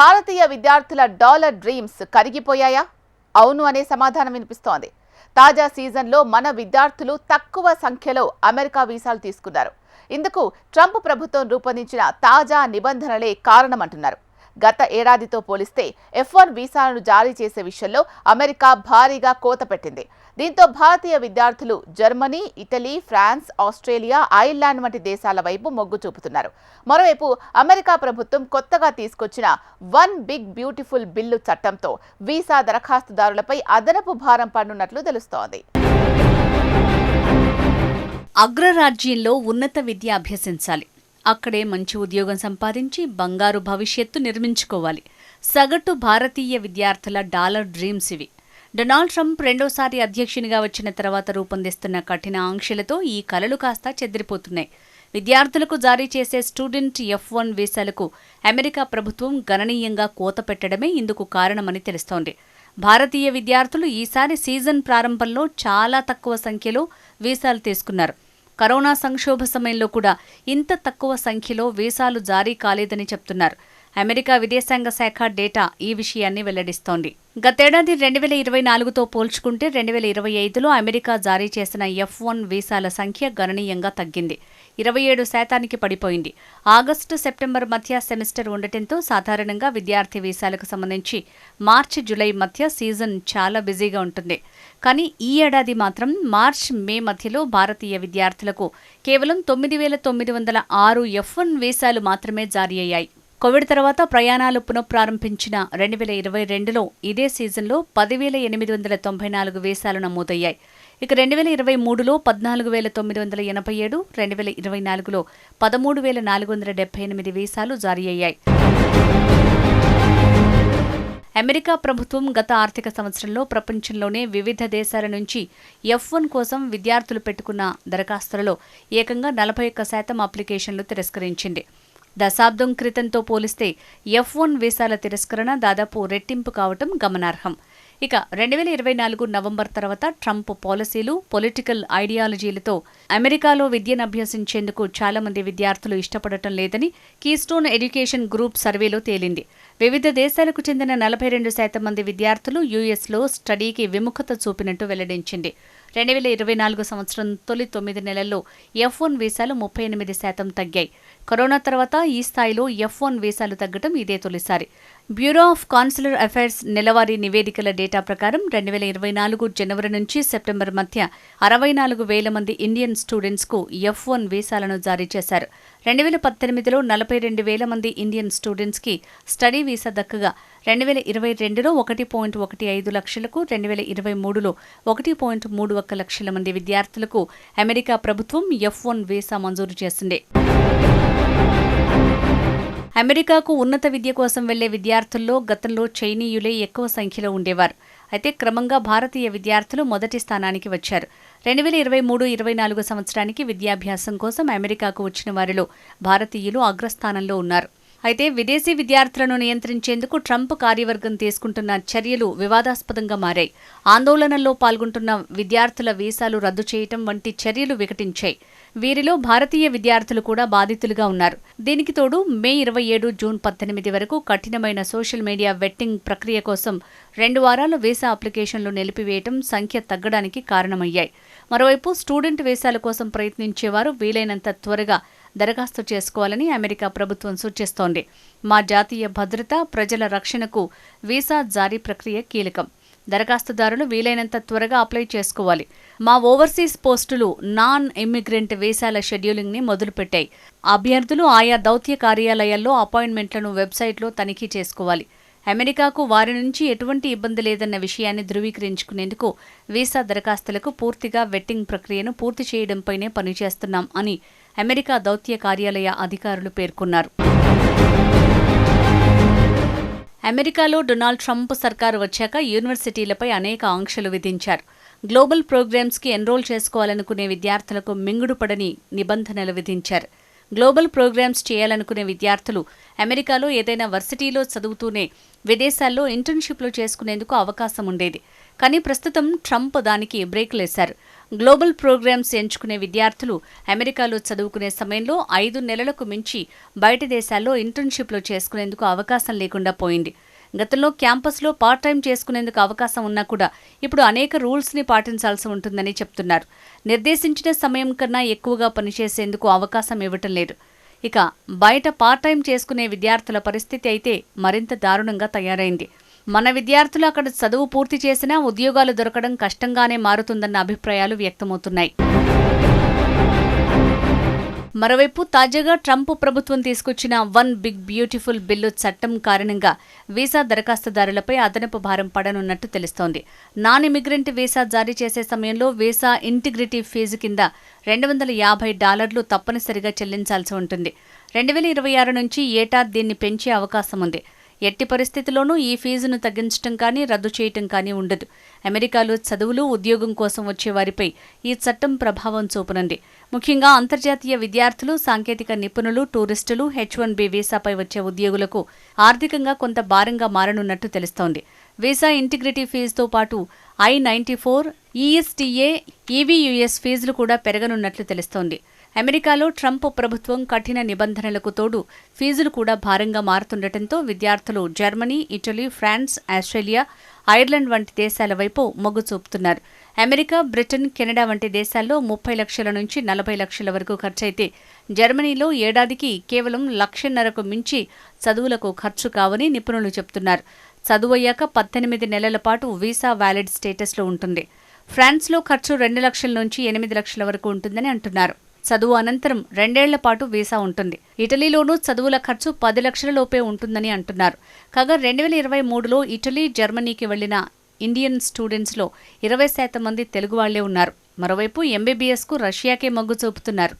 భారతీయ విద్యార్థుల dollar dreams కరిగిపోయాయా? అవును అనే సమాధానం వినిపిస్తోంది. తాజా సీజన్లో మన విద్యార్థులు తక్కువ సంఖ్యలో అమెరికా వీసాలు తీసుకున్నారు. ఇందుకు ట్రంప్ ప్రభుత్వం రూపొందించిన తాజా నిబంధనలే కారణమంటున్నారు. గత ఏడాదితో పోలిస్తే ఎఫ్ వన్ వీసాలను జారీ చేసే విషయంలో అమెరికా భారీగా కోత పెట్టింది. దీంతో భారతీయ విద్యార్థులు Germany Italy France Australia Ireland వంటి దేశాల వైపు మొగ్గు చూపుతున్నారు. మరోవైపు అమెరికా ప్రభుత్వం కొత్తగా తీసుకొచ్చిన వన్ బిగ్ బ్యూటిఫుల్ బిల్లు చట్టంతో వీసా దరఖాస్తుదారులపై అదనపు భారం పడనున్నట్లు తెలుస్తోంది. అగ్రరాజ్యంలో ఉన్నత విద్య అభ్యసించాలి. అక్కడే మంచి ఉద్యోగం సంపాదించి బంగారు భవిష్యత్తు నిర్మించుకోవాలి. సగటు భారతీయ విద్యార్థుల డాలర్ డ్రీమ్స్ ఇవి. డొనాల్డ్ ట్రంప్ రెండోసారి అధ్యక్షునిగా వచ్చిన తర్వాత రూపొందిస్తున్న కఠిన ఆంక్షలతో ఈ కలలు కాస్త చెదిరిపోతున్నాయి. విద్యార్థులకు జారీ చేసే స్టూడెంట్ ఎఫ్ వన్ వీసాలకు అమెరికా ప్రభుత్వం గణనీయంగా కోత పెట్టడమే ఇందుకు కారణమని తెలుస్తోంది. భారతీయ విద్యార్థులు ఈసారి సీజన్ ప్రారంభంలో చాలా తక్కువ సంఖ్యలో వీసాలు తీసుకున్నారు. కరోనా సంక్షోభ సమయంలో కూడా ఇంత తక్కువ సంఖ్యలో వీసాలు జారీ కాలేదని చెప్తున్నారు. అమెరికా విదేశాంగ శాఖ డేటా ఈ విషయాన్ని వెల్లడిస్తోంది. గతేడాది రెండు వేల ఇరవై నాలుగుతో పోల్చుకుంటే రెండు వేల ఇరవై ఐదులో అమెరికా జారీ చేసిన ఎఫ్ వన్ వీసాల సంఖ్య గణనీయంగా తగ్గింది. ఇరవై ఏడు శాతానికి పడిపోయింది. ఆగస్టు సెప్టెంబర్ మధ్య సెమిస్టర్ ఉండటంతో సాధారణంగా విద్యార్థి వీసాలకు సంబంధించి మార్చి జులై మధ్య సీజన్ చాలా బిజీగా ఉంటుంది. కానీ ఈ ఏడాది మాత్రం మార్చ్ మే మధ్యలో భారతీయ విద్యార్థులకు కేవలం తొమ్మిది వేల తొమ్మిది వందల ఆరు ఎఫ్ వన్ వీసాలు మాత్రమే జారీ అయ్యాయి. కోవిడ్ తర్వాత ప్రయాణాలు పునఃప్రారంభించిన రెండు వేల ఇరవై రెండులో ఇదే సీజన్లో పదివేల ఎనిమిది వందల తొంభై నాలుగు వీసాలు నమోదయ్యాయి. ఇక రెండు వేల ఇరవై మూడులో పద్నాలుగు వేల తొమ్మిది వందల ఎనభై ఏడు రెండు వేల ఇరవై నాలుగులో పదమూడు వేల నాలుగు వందల డెబ్బై ఎనిమిది వీసాలు జారీ అయ్యాయి. అమెరికా ప్రభుత్వం గత ఆర్థిక సంవత్సరంలో ప్రపంచంలోనే వివిధ దేశాల నుంచి ఎఫ్ వన్ కోసం విద్యార్థులు పెట్టుకున్న దరఖాస్తులలో ఏకంగా నలభై ఒక్క శాతం అప్లికేషన్లు తిరస్కరించింది. దశాబ్దం క్రితంతో పోలిస్తే ఎఫ్ వన్ వీసాల తిరస్కరణ దాదాపు రెట్టింపు కావటం గమనార్హం. ఇక రెండు వేల ఇరవై నాలుగు నవంబర్ తర్వాత ట్రంప్ పాలసీలు పొలిటికల్ ఐడియాలజీలతో అమెరికాలో విద్యను అభ్యసించేందుకు చాలా మంది విద్యార్థులు ఇష్టపడటం లేదని కీస్టోన్ ఎడ్యుకేషన్ గ్రూప్ సర్వేలో తేలింది. వివిధ దేశాలకు చెందిన నలభై రెండు శాతం మంది విద్యార్థులు యుఎస్లో స్టడీకి విముఖత చూపినట్టు వెల్లడించింది. రెండు వేల ఇరవై నాలుగు సంవత్సరం తొలి తొమ్మిది నెలల్లో ఎఫ్ వన్ వీసాలు ముప్పై ఎనిమిది శాతం తగ్గాయి. కరోనా తర్వాత ఈ స్థాయిలో ఎఫ్ వన్ వీసాలు తగ్గడం ఇదే తొలిసారి. బ్యూరో ఆఫ్ కాన్సులర్ అఫైర్స్ నెలవారీ నివేదికల డేటా ప్రకారం రెండు వేల ఇరవై నాలుగు జనవరి నుంచి సెప్టెంబర్ మధ్య అరవై నాలుగు వేల మంది ఇండియన్ స్టూడెంట్స్కు ఎఫ్ వన్ వీసాలను జారీ చేశారు. రెండు వేల పద్దెనిమిదిలో నలభై రెండు వేల మంది ఇండియన్ స్టూడెంట్స్కి స్టడీ వీసా దక్కగా రెండు వేల ఇరవై రెండులో ఒకటి పాయింట్ ఒకటి ఐదు లక్షలకు రెండు వేల ఇరవై మూడులో ఒకటి పాయింట్ మూడు ఒక్క లక్షల మంది విద్యార్థులకు అమెరికా ప్రభుత్వం ఎఫ్ వన్ వీసా మంజూరు చేసింది. అమెరికాకు ఉన్నత విద్య కోసం వెళ్ళే విద్యార్థుల్లో గతంలో చైనీయులే ఎక్కువ సంఖ్యలో ఉండేవారు. అయితే క్రమంగా భారతీయ విద్యార్థులు మొదటి స్థానానికి వచ్చారు. రెండు వేల ఇరవై మూడు ఇరవై నాలుగు సంవత్సరానికి విద్యాభ్యాసం కోసం అమెరికాకు వచ్చిన వారిలో భారతీయులు అగ్రస్థానంలో ఉన్నారు. అయితే విదేశీ విద్యార్థులను నియంత్రించేందుకు ట్రంప్ కార్యవర్గం తీసుకుంటున్న చర్యలు వివాదాస్పదంగా మారాయి. ఆందోళనల్లో పాల్గొంటున్న విద్యార్థుల వీసాలు రద్దు చేయటం వంటి చర్యలు వికటించాయి. వీరిలో భారతీయ విద్యార్థులు కూడా బాధితులుగా ఉన్నారు. దీనికి తోడు మే ఇరవై ఏడు జూన్ పద్దెనిమిది వరకు కఠినమైన సోషల్ మీడియా వెట్టింగ్ ప్రక్రియ కోసం రెండు వారాలు వీసా అప్లికేషన్లు నిలిపివేయటం సంఖ్య తగ్గడానికి కారణమయ్యాయి. మరోవైపు స్టూడెంట్ వీసాల కోసం ప్రయత్నించేవారు వీలైనంత త్వరగా దరఖాస్తు చేసుకోవాలని అమెరికా ప్రభుత్వం సూచిస్తోంది. మా జాతీయ భద్రత ప్రజల రక్షణకు వీసా జారీ ప్రక్రియ కీలకం. దరఖాస్తుదారులు వీలైనంత త్వరగా అప్లై చేసుకోవాలి. మా ఓవర్సీస్ పోస్టులు నాన్ ఇమ్మిగ్రెంట్ వీసాల షెడ్యూలింగ్ని మొదలుపెట్టాయి. అభ్యర్థులు ఆయా దౌత్య కార్యాలయాల్లో అపాయింట్మెంట్లను వెబ్సైట్లో తనిఖీ చేసుకోవాలి. అమెరికాకు వారి నుంచి ఎటువంటి ఇబ్బంది లేదన్న విషయాన్ని ధృవీకరించుకునేందుకు వీసా దరఖాస్తులకు పూర్తిగా వెట్టింగ్ ప్రక్రియను పూర్తి చేయడంపైనే పనిచేస్తున్నాం అని అమెరికా దౌత్య కార్యాలయ అధికారులు పేర్కొన్నారు. అమెరికాలో డొనాల్డ్ ట్రంప్ సర్కారు వచ్చాక యూనివర్సిటీలపై అనేక ఆంక్షలు విధించారు. గ్లోబల్ ప్రోగ్రామ్స్కి ఎన్రోల్ చేసుకోవాలనుకునే విద్యార్థులకు మింగుడుపడని నిబంధనలు విధించారు. గ్లోబల్ ప్రోగ్రామ్స్ చేయాలనుకునే విద్యార్థులు అమెరికాలో ఏదైనా వర్సిటీలో చదువుతూనే విదేశాల్లో ఇంటర్న్షిప్లు చేసుకునేందుకు అవకాశం ఉండేది. కానీ ప్రస్తుతం ట్రంప్ దానికి బ్రేక్లేశారు గ్లోబల్ ప్రోగ్రామ్స్ ఎంచుకునే విద్యార్థులు అమెరికాలో చదువుకునే సమయంలో ఐదు నెలలకు మించి బయట దేశాల్లో ఇంటర్న్షిప్లు చేసుకునేందుకు అవకాశం లేకుండా పోయింది. గతంలో క్యాంపస్లో పార్ట్ టైం చేసుకునేందుకు అవకాశం ఉన్నా కూడా ఇప్పుడు అనేక రూల్స్ని పాటించాల్సి ఉంటుందని చెప్తున్నారు. నిర్దేశించిన సమయం కన్నా ఎక్కువగా పనిచేసేందుకు అవకాశం ఇవ్వటం లేదు. ఇక బయట పార్ట్ టైం చేసుకునే విద్యార్థుల పరిస్థితి అయితే మరింత దారుణంగా తయారైంది. మన విద్యార్థులు అక్కడ చదువు పూర్తి చేసినా ఉద్యోగాలు దొరకడం కష్టంగానే మారుతుందన్న అభిప్రాయాలు వ్యక్తమవుతున్నాయి. మరోవైపు తాజాగా ట్రంప్ ప్రభుత్వం తీసుకొచ్చిన వన్ బిగ్ బ్యూటిఫుల్ బిల్లు చట్టం కారణంగా వీసా దరఖాస్తుదారులపై అదనపు భారం పడనున్నట్టు తెలుస్తోంది. నాన్ ఇమిగ్రెంట్ వీసా జారీ చేసే సమయంలో వీసా ఇంటిగ్రిటీ ఫీజు కింద రెండు వందల యాభై డాలర్లు తప్పనిసరిగా చెల్లించాల్సి ఉంటుంది. రెండు వేల ఇరవై ఆరు నుంచి ఏటా దీన్ని పెంచే అవకాశం ఉంది. ఎట్టి పరిస్థితిలోనూ ఈ ఫీజును తగ్గించడం కానీ రద్దు చేయటం కానీ ఉండదు. అమెరికాలో చదువులు ఉద్యోగం కోసం వచ్చే వారిపై ఈ చట్టం ప్రభావం చూపనుంది. ముఖ్యంగా అంతర్జాతీయ విద్యార్థులు సాంకేతిక నిపుణులు టూరిస్టులు హెచ్ వన్ బి వీసాపై వచ్చే ఉద్యోగులకు ఆర్థికంగా కొంత భారంగా మారనున్నట్టు తెలుస్తోంది. వీసా ఇంటిగ్రిటీ ఫీజుతో పాటు I ninety four E S T A E V U S ఫీజులు కూడా పెరగనున్నట్లు తెలుస్తోంది. అమెరికాలో ట్రంప్ ప్రభుత్వం కఠిన నిబంధనలకు తోడు ఫీజులు కూడా భారంగా మారుతుండటంతో విద్యార్థులు Germany Italy France Australia Ireland వంటి దేశాల వైపు మొగ్గు చూపుతున్నారు. అమెరికా బ్రిటన్ కెనడా వంటి దేశాల్లో ముప్పై లక్షల నుంచి నలభై లక్షల వరకు ఖర్చయితే జర్మనీలో ఏడాదికి కేవలం లక్షన్నరకు మించి చదువులకు ఖర్చు కావని నిపుణులు చెబుతున్నారు చదువయ్యాక పద్దెనిమిది నెలల పాటు వీసా వ్యాలిడ్ స్టేటస్లో ఉంటుంది. ఫ్రాన్స్లో ఖర్చు రెండు లక్షల నుంచి ఎనిమిది లక్షల వరకు ఉంటుందని అంటున్నారు. చదువు అనంతరం రెండేళ్ళ పాటు వీసా ఉంటుంది. ఇటలీలోనూ చదువుల ఖర్చు పది లక్షల లోపే ఉంటుందని అంటున్నారు. కాగా రెండు వేల ఇరవై మూడులో ఇటలీ జర్మనీకి వెళ్ళిన ఇండియన్ స్టూడెంట్స్లో ఇరవై శాతం మంది తెలుగు వాళ్ళే ఉన్నారు. మరోవైపు ఎంబీబీఎస్కు రష్యాకే మొగ్గు చూపుతున్నారు.